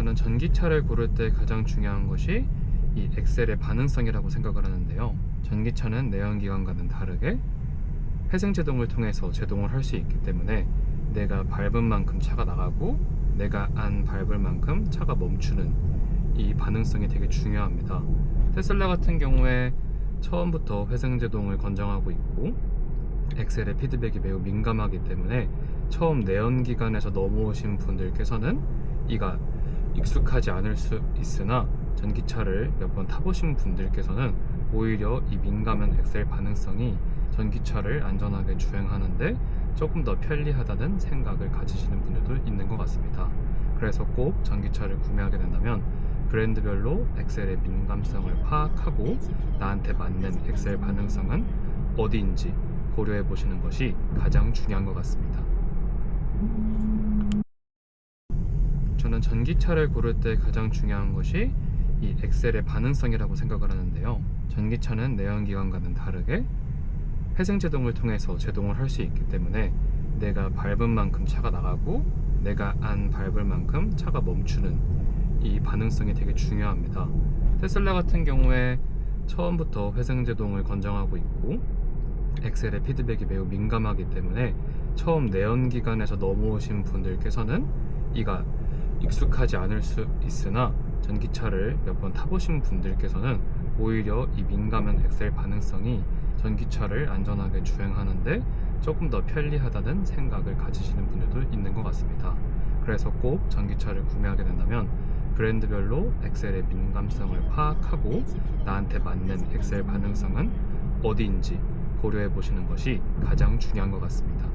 저는 전기차를 고를 때 가장 중요한 것이 이 엑셀의 반응성이라고 생각을 하는데요. 전기차는 내연기관과는 다르게 회생제동을 통해서 제동을 할 수 있기 때문에 내가 밟은 만큼 차가 나가고 내가 안 밟을 만큼 차가 멈추는 이 반응성이 되게 중요합니다. 테슬라 같은 경우에 처음부터 회생제동을 권장하고 있고 엑셀의 피드백이 매우 민감하기 때문에 처음 내연기관에서 넘어오신 분들께서는 이가 익숙하지 않을 수 있으나 전기차를 몇 번 타보신 분들께서는 오히려 이 민감한 엑셀 반응성이 전기차를 안전하게 주행하는데 조금 더 편리하다는 생각을 가지시는 분들도 있는 것 같습니다. 그래서 꼭 전기차를 구매하게 된다면 브랜드별로 엑셀의 민감성을 파악하고 나한테 맞는 엑셀 반응성은 어디인지 고려해 보시는 것이 가장 중요한 것 같습니다. 저는 전기차를 고를 때 가장 중요한 것이 이 엑셀의 반응성이라고 생각을 하는데요. 전기차는 내연기관과는 다르게 회생제동을 통해서 제동을 할 수 있기 때문에 내가 밟은 만큼 차가 나가고 내가 안 밟을 만큼 차가 멈추는 이 반응성이 되게 중요합니다. 테슬라 같은 경우에 처음부터 회생제동을 권장하고 있고 엑셀의 피드백이 매우 민감하기 때문에 처음 내연기관에서 넘어오신 분들께서는 이가 익숙하지 않을 수 있으나 전기차를 몇 번 타보신 분들께서는 오히려 이 민감한 엑셀 반응성이 전기차를 안전하게 주행하는데 조금 더 편리하다는 생각을 가지시는 분들도 있는 것 같습니다. 그래서 꼭 전기차를 구매하게 된다면 브랜드별로 엑셀의 민감성을 파악하고 나한테 맞는 엑셀 반응성은 어디인지 고려해 보시는 것이 가장 중요한 것 같습니다.